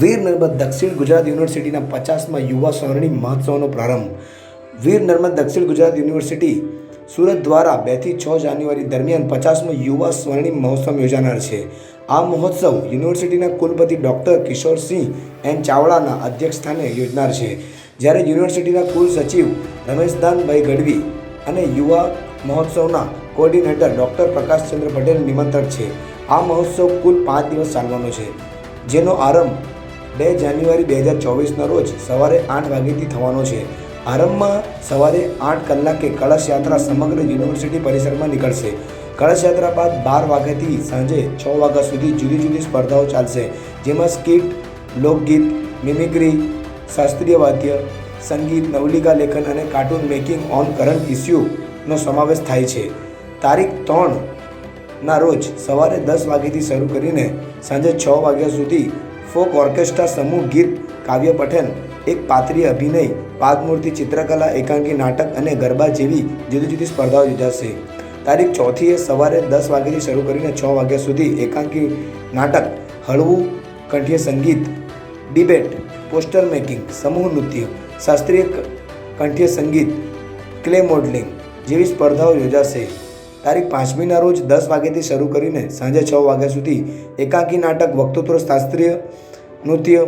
વીર નર્મદ દક્ષિણ ગુજરાત યુનિવર્સિટીના પચાસમાં યુવા સ્વર્ણિમ મહોત્સવનો પ્રારંભ. વીર નર્મદ દક્ષિણ ગુજરાત યુનિવર્સિટી સુરત દ્વારા બેથી છ જાન્યુઆરી દરમિયાન પચાસમો યુવા સ્વર્ણિમ મહોત્સવ યોજાનાર છે. આ મહોત્સવ યુનિવર્સિટીના કુલપતિ ડૉક્ટર કિશોરસિંહ એન ચાવડાના અધ્યક્ષસ્થાને યોજનાર છે. જ્યારે યુનિવર્સિટીના કુલ સચિવ રમેશદાનભાઈ ગઢવી અને યુવા મહોત્સવના કોઓર્ડિનેટર ડૉક્ટર પ્રકાશચંદ્ર પટેલ નિમંત્રક છે. આ મહોત્સવ કુલ પાંચ દિવસ ચાલવાનો છે. જેનો આરંભ બે જાન્યુઆરી બે હજાર ચોવીસના રોજ સવારે આઠ વાગ્યાથી થવાનો છે. આરંભમાં સવારે આઠ કલાકે કળશ યાત્રા સમગ્ર યુનિવર્સિટી પરિસરમાં નીકળશે. કળશ યાત્રા બાદ બાર વાગ્યાથી સાંજે છ વાગ્યા સુધી જુદી જુદી સ્પર્ધાઓ ચાલશે, જેમાં સ્કીટ, લોકગીત, મિમિક્રી, શાસ્ત્રીય વાદ્ય, સંગીત, નવલિકા લેખન અને કાર્ટૂન મેકિંગ ઓન કરંટ ઇસ્યુનો સમાવેશ થાય છે. તારીખ ત્રણ ના રોજ સવારે દસ વાગ્યાથી શરૂ કરીને સાંજે છ વાગ્યા સુધી ફોક ઓર્કેસ્ટ્રા સમૂહ ગીત કાવ્ય પઠન, એક પાત્રીય અભિનય પાદમૂર્તિ ચિત્રકલા, એકાંકી નાટક અને ગરબા જેવી જુદી જુદી સ્પર્ધાઓ યોજાશે. તારીખ ચોથીએ સવારે દસ વાગ્યાથી શરૂ કરીને છ વાગ્યા સુધી એકાંકી નાટક, હળવું કંઠીય સંગીત, ડિબેટ, પોસ્ટર મેકિંગ, સમૂહ નૃત્ય, શાસ્ત્રીય કંઠીય સંગીત, ક્લે મોડલિંગ જેવી સ્પર્ધાઓ યોજાશે. તારીખ પાંચમીના રોજ દસ વાગ્યાથી શરૂ કરીને સાંજે છ વાગ્યા સુધી એકાંકી નાટક, વક્તૃત્વ, શાસ્ત્રીય નૃત્ય,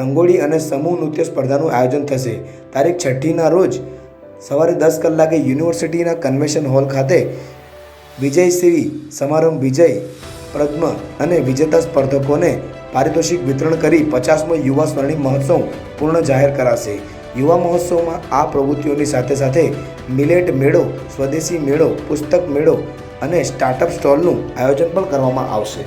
રંગોળી અને સમૂહ નૃત્ય સ્પર્ધાનું આયોજન થશે. તારીખ છઠ્ઠીના રોજ સવારે દસ કલાકે યુનિવર્સિટીના કન્વેન્શન હોલ ખાતે વિજયશ્રી સમારંભ, વિજય પ્રદ્મ અને વિજેતા સ્પર્ધકોને પારિતોષિક વિતરણ કરી પચાસમો યુવા સ્વર્ણિમ મહોત્સવ પૂર્ણ જાહેર કરાશે. યુવા મહોત્સવમાં આ પ્રવૃત્તિઓની સાથે સાથે મિલેટ મેળો, સ્વદેશી મેળો, પુસ્તક મેળો અને સ્ટાર્ટઅપ સ્ટોલનું આયોજન પણ કરવામાં આવશે.